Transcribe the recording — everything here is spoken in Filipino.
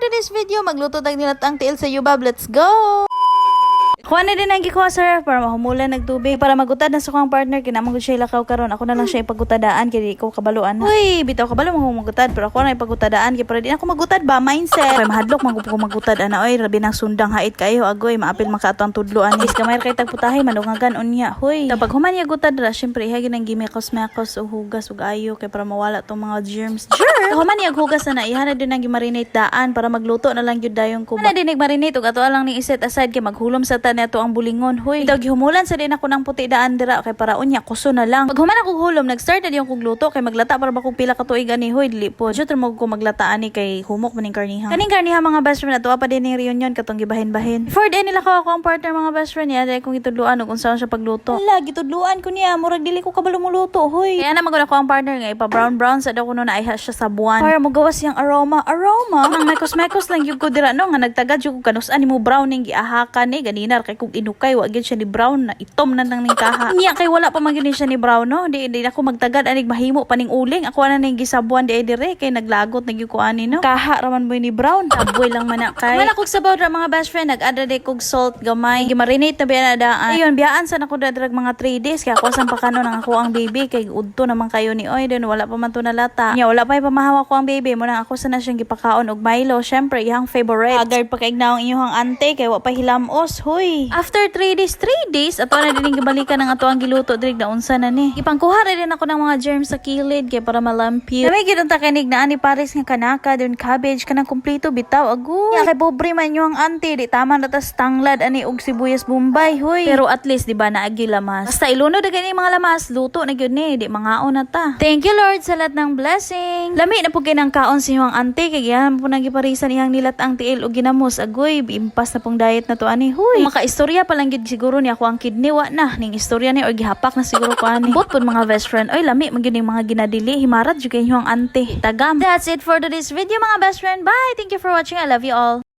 today's video, magluto tag nilatang tiil sa Yubab. Let's go! Kuha na din ang gikuha sir para mahumulan nagtubig para magutad na sa kong partner kinamang ko siya ilakaw karon. Ako na lang siya ipagutadaan kaya di ko kabaluan Uy, bitaw kabalo mo magutad pero ako na ipagutadaan kaya para di ako magutad ba mindset? Kay mahadlok man ko magutad ana. Oy rabi nang sundang hait kayo agoy maapil makato ang tudloan. Is kamay kay tagputahay manungagan unya huy. Kapag human ya gutad ra syempre ihagi nang gimekos mekos o hugas ug ayo kay para mawala tong mga germs. Germs? Human ya hugas na ihana din nang gimarinate daan para magluto na lang gyud dayon ko na din marinate ug ato lang ni iset aside kay maghulom sa tan ato ang bulingon. Huy daw gihumulan sa din ako ng puti daan dira. Kay para unya kuso na lang. Pag human ako hulom nag-start na di yung luto. Kay maglata para ba kung pila ka tuig ani. Huy dili po. Jud ko maglata ani kay humok maning karniha. Kaning karniha mga best friend ato pa din ni reunion katong gibahin-bahin. Before din nila ko ako ang partner mga best friend niya. Dahil kung itudluan ug unsa siya pagluto. Ala gitudluan ko niya. Murag dili ko kabalo mo luto huy. Kaya na maguna ko ang partner nga ipa brown brown sa daw kuno na iha siya sa buwan. Para mo gawas yang aroma. Aroma? Ang mekos mekos lang gyud ko dira no? Nga nagtagad jud ko kanus ani mo browning giahakan ni ganinar kay kung inukay wa gyud siya ni brown na itom na nang ning kaha. Niya kay wala pa man siya ni brown no? Di di ako magtagad anig mahimo pa ning uling. Ako na ning gisabuan di dire kay naglagot na gyud ko ani no? Kaha raman boy ni brown taboy lang man kay wala kog sabaw ra mga best friend nag-add de kog salt gamay. Gimarinate na biya na daan ayun biyaan sa nako dadrag mga 3 days kaya ako sang pakano nang ako ang baby kay udto naman kayo ni oy den wala pa man to nalata. Nya wala pa pamahawa ko ang baby mo nang ako sa na siyang gipakaon og Milo syempre iyang favorite. Agad pa kay ignaw ang inyong ante kay wa pa hilamos after 3 days 3 days ato na din gibalikan ng ato ang giluto diri na unsa na ni. Ipangkuha ra din ako ng mga germs sa kilid kay para malampyo Dami gid unta kanig na ani pares nga kanaka dun cabbage kanang kompleto bitaw agoy ya kay pobre man yung ante di tama na tas tanglad ani og sibuyas bombay huy. Pero at least di ba naagi lamas. Basta ilunod na gani mga lamas luto na gyud ni di mangaon na ta. Thank you lord sa lahat ng blessing. Lami na po kinang kaon si yung ante kay yan po nang giparisan iyang nilat ang tiil og ginamos. Agoy impas na pong diet na to ani huy. Maka istorya pa lang gyud siguro ni ako ang kidney wa na. Ning istorya ni or gihapak na siguro ko ani bot pud mga best friend. Oy lami man gyud mga ginadili. Himarat jud kay yung ante. Tagam. That's it for today's video mga best friend. Bye! Thank you for watching. I love you all